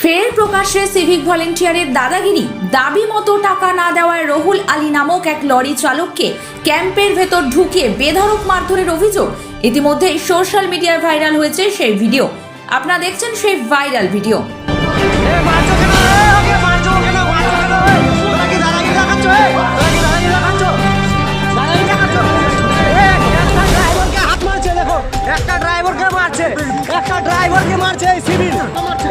ফের প্রকাশ্যে সিভিক ভলেন্টিয়ারের দাদাগিরি, দাবি মতো টাকা না দেওয়ায় রহুল আলী নামক এক লরি চালককে ক্যাম্পের ভেতর ঢুকিয়ে বেধারক মারধরের অভিযোগ। ইতিমধ্যেই সোশ্যাল মিডিয়ায় ভাইরাল হয়েছে সেই ভিডিও আপনারা দেখছেন সেই ভাইরাল ভিডিও একটা ড্রাইভারকে মারছে একটা ড্রাইভারকে মারছে এই সিভিল।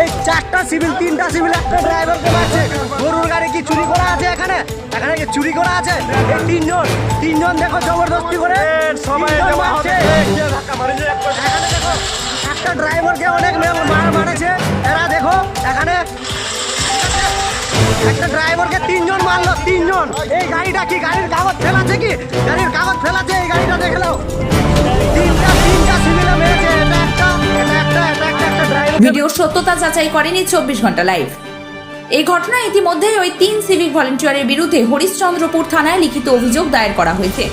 এই চারটা সিভিল তিনটা সিভিল একটা ড্রাইভারকে মারছে। গরুর গাড়ি কি চুরি করা আছে এখানে? এখানে কি চুরি করা আছে? এই তিনজন তিনজন দেখো জবরদস্তি করে সবাই মারছে। এখানে দেখো একটা ড্রাইভারকে অনেক মার মারেছে। এরা দেখো এখানে একটা ড্রাইভারকে তিনজন মারলো তিনজন। এই গাড়িটা কি গাড়ির কাগজ ফেলাছে কি? গাড়ির কাগজ ফেলাছে এই গাড়িটা দেখে নাও। ভিডিওর সত্যতা যাচাই করেনি চব্বিশ ঘণ্টা লাইভ। এই ঘটনায় ইতিমধ্যেই ওই তিন সিভিক ভলেন্টিয়ারের বিরুদ্ধে হরিশ্চন্দ্রপুর থানায় লিখিত অভিযোগ দায়ের করা হয়েছে।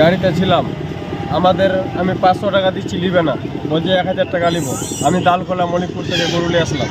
গাড়িতে ছিলাম, আমাদের আমি পাঁচশো টাকা দিচ্ছি, নিবে না। বলছে এক হাজার টাকা নিব। আমি দালকোলা মণিপুর থেকে গরুলে আসলাম।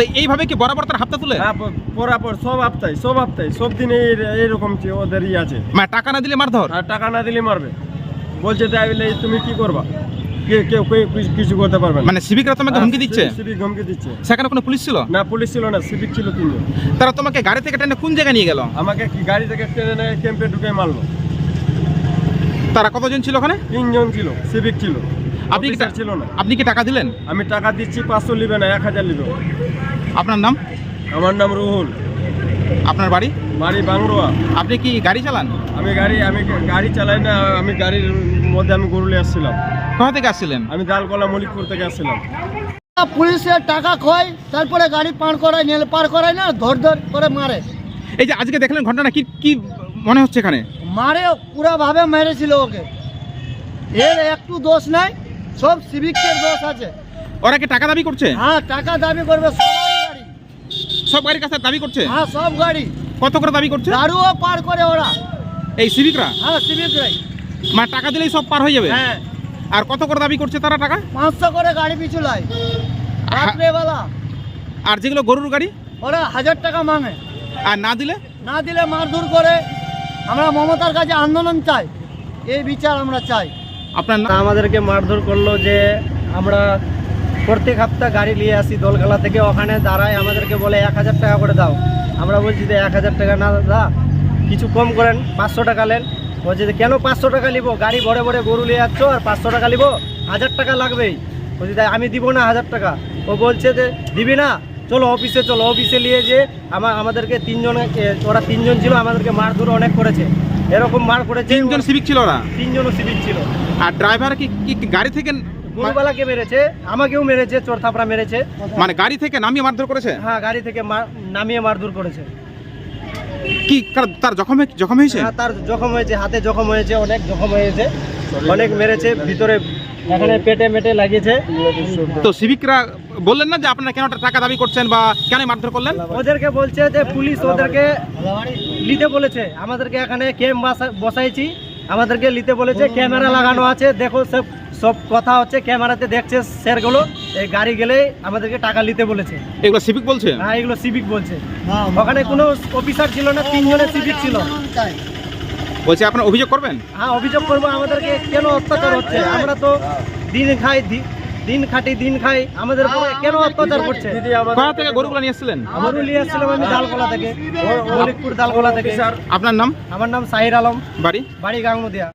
তো এইভাবে কি বরাবর তার হাতটা তুলে? হ্যাঁ পরাপর সব আপতাই সব আপতাই সব দিনে যে ওদের ই আছে। মানে টাকা না দিলে মারধর? আর টাকা না দিলে মারবে। বলছে তাই বলে তুমি কি করবা? কেউ কিছু- করতে পারবে মানে সিভিকরা তোমাকে হুমকি দিচ্ছে? সিভিক হুমকি দিচ্ছে। সেখানে কোনো পুলিশ ছিল? না পুলিশ ছিল না সিভিক ছিল তিনজন। তারা তোমাকে গাড়ি থেকে টেনে কোন জায়গায় নিয়ে গেল? আমাকে কি গাড়ি থেকে ক্যাম্পে ঢুকে মারলো? তারা কতজন ছিল ওখানে? তিনজন ছিল সিভিক ছিল। আপনি ছিল না। আপনি কি টাকা দিলেন? আমি টাকা দিচ্ছি পাঁচশো নিবে না এক হাজার নিবে আপনার নাম? আমার নাম রুহুল। আপনার বাড়ি? বাড়ি বাংরোয়া আপনি কি গাড়ি চালান? আমি গাড়ি আমি গাড়ি চালাই না আমি গাড়ির মধ্যে আমি গরুলে আসছিলাম। কোথা থেকে আসছিলেন? আমি দালকলা মলিকপুর থেকে আসছিলাম। পুলিশের টাকা খয় তারপরে গাড়ি পার করায় নেল পার করায় না ধর ধর করে মারে। এই যে আজকে দেখলেন ঘটনা কি কি মনে হচ্ছে এখানে? মারে পুরাভাবে মেরেছিল ওকে। এর একটু দোষ নাই সব সিভিকের দোষ আছে। ওরা কি টাকা দাবি করছে? হ্যাঁ টাকা দাবি করবে গাড়ি সব গাড়ির কাছে দাবি করছে? হ্যাঁ সব গাড়ি। কত করে দাবি করছে? দারুও পার করে ওরা। এই সিভিকরা? হ্যাঁ সিভিকরাই। মা টাকা দিলেই সব পার হয়ে যাবে? হ্যাঁ। আর কত করে দাবি করছে তারা টাকা? পাঁচশো করে গাড়ি পিছু লাই রাত্রেবেলা। আর যেগুলো গরুর গাড়ি? ওরা হাজার টাকা মাঙে আর না দিলে? না দিলে মারধর করে। আমরা মমতার কাছে আন্দোলন চাই। এই বিচার আমরা চাই। আপনার আমাদেরকে মারধর করল যে আমরা প্রত্যেক সপ্তাহ গাড়ি নিয়ে আসি দোলখালা থেকে। ওখানে দাঁড়ায় আমাদেরকে বলে এক হাজার টাকা করে দাও। আমরা বলছি যে এক হাজার টাকা না দাদা কিছু কম করেন পাঁচশো টাকা নেন। বলছে যে কেন পাঁচশো টাকা নিব? গাড়ি বড়ে বড়ে গরু নিয়ে যাচ্ছ আর পাঁচশো টাকা নিব? হাজার টাকা লাগবেই। বলছি তাই আমি দিব না হাজার টাকা। ও বলছে যে দিবি না? চলো অফিসে চলো। অফিসে নিয়ে যে আমার আমাদেরকে তিনজন ওরা তিনজন ছিল আমাদেরকে মারধর অনেক করেছে। এরকম মার করেছে তিনজন সিভিক ছিল ওরা? তিনজনও সিভিক ছিল। আর ড্রাইভার কি গাড়ি থেকে গরুবালাকে মেরেছে? আমাকেও মেরেছে চোর থাপড়া মেরেছে। মানে গাড়ি থেকে নামিয়ে মারধর করেছে? হ্যাঁ গাড়ি থেকে নামিয়ে মারধর করেছে। কি কার- তার জখম হয়ে- জখম হয়েছে? হ্যাঁ তার জখম হয়েছে হাতে জখম হয়েছে অনেক জখম হয়েছে অনেক মেরেছে ভিতরে এখানে পেটে মেটে লাগিয়েছে। তো সিভিকরা বললেন না যে আপনারা কেন টাকা দাবি করছেন বা কেন মারধর করলেন? ওদেরকে বলছে যে পুলিশ ওদেরকে নিতে বলেছে। আমাদেরকে এখানে ক্যাম্প বসাইছি। আমাদেরকে নিতে বলেছে ক্যামেরা লাগানো আছে দেখো সব সব কথা হচ্ছে ক্যামেরাতে দেখছে স্যারগুলো এই গাড়ি গেলে আমাদেরকে টাকা নিতে বলেছে। এগুলো সিভিক বলছে? হ্যাঁ এগুলো সিভিক বলছে। ওখানে কোনো অফিসার ছিল না তিনজনের সিভিক ছিল। বলছে আপনারা অভিযোগ করবেন? হ্যাঁ অভিযোগ করব আমাদেরকে কেন অত্যাচার হচ্ছে? আমরা তো দিন খাই দি- দিন খাটি দিন খাই আমাদের উপরে কেন অত্যাচার করছে? কোথা থেকে গরুগুলো নিয়ে আসছিলেন আমারও নিয়ে আসছিলাম আমি দালকোলা থেকে মলিকপুর দালকোলা থেকে। স্যার আপনার নাম? আমার নাম সাহির আলম। বাড়ি? বাড়ি গাঙ্গুদিয়া